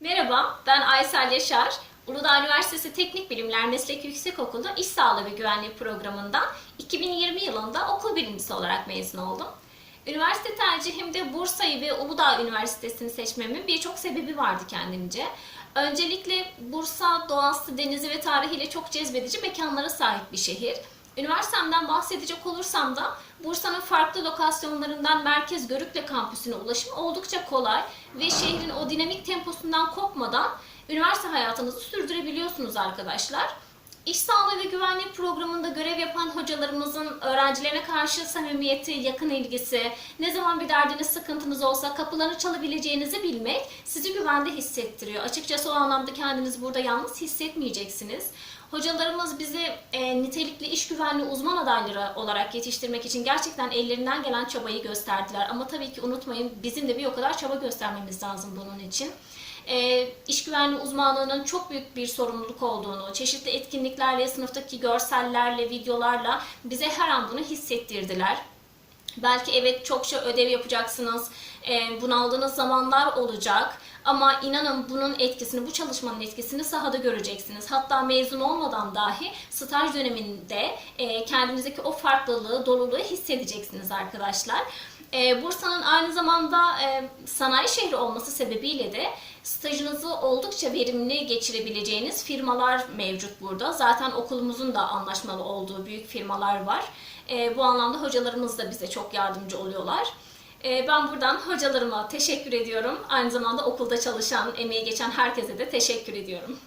Merhaba, ben Aysel Yaşar. Uludağ Üniversitesi Teknik Bilimler Meslek Yüksekokulu İş Sağlığı ve Güvenliği programından 2020 yılında okul birincisi olarak mezun oldum. Üniversite tercihimde Bursa'yı ve Uludağ Üniversitesi'ni seçmemin birçok sebebi vardı kendimce. Öncelikle Bursa doğası, denizi ve tarihiyle çok cezbedici mekanlara sahip bir şehir. Üniversitemden bahsedecek olursam da Bursa'nın farklı lokasyonlarından Merkez Görükle kampüsüne ulaşım oldukça kolay ve şehrin o dinamik temposundan kopmadan üniversite hayatınızı sürdürebiliyorsunuz arkadaşlar. İş sağlığı ve güvenlik programında görev yapan hocalarımızın öğrencilerine karşı samimiyeti, yakın ilgisi, ne zaman bir derdiniz, sıkıntınız olsa kapılarını çalabileceğinizi bilmek sizi güvende hissettiriyor. Açıkçası o anlamda kendinizi burada yalnız hissetmeyeceksiniz. Hocalarımız bizi e, nitelikli iş güvenliği uzman adayları olarak yetiştirmek için gerçekten ellerinden gelen çabayı gösterdiler. Ama tabii ki unutmayın bizim de bir o kadar çaba göstermemiz lazım bunun için e, iş güvenliği uzmanlığının çok büyük bir sorumluluk olduğunu, çeşitli etkinliklerle, sınıftaki görsellerle, videolarla bize her an bunu hissettirdiler. Belki evet çokça ödev yapacaksınız, e, bunaldığınız zamanlar olacak ama inanın bunun etkisini, bu çalışmanın etkisini sahada göreceksiniz. Hatta mezun olmadan dahi staj döneminde e, kendinizdeki o farklılığı, doluluğu hissedeceksiniz arkadaşlar. E, Bursa'nın aynı zamanda sanayi şehri olması sebebiyle de stajınızı oldukça verimli geçirebileceğiniz firmalar mevcut burada. Zaten okulumuzun da anlaşmalı olduğu büyük firmalar var. E, bu anlamda hocalarımız da bize çok yardımcı oluyorlar. E, ben buradan hocalarıma teşekkür ediyorum. Aynı zamanda okulda çalışan, emeği geçen herkese de teşekkür ediyorum.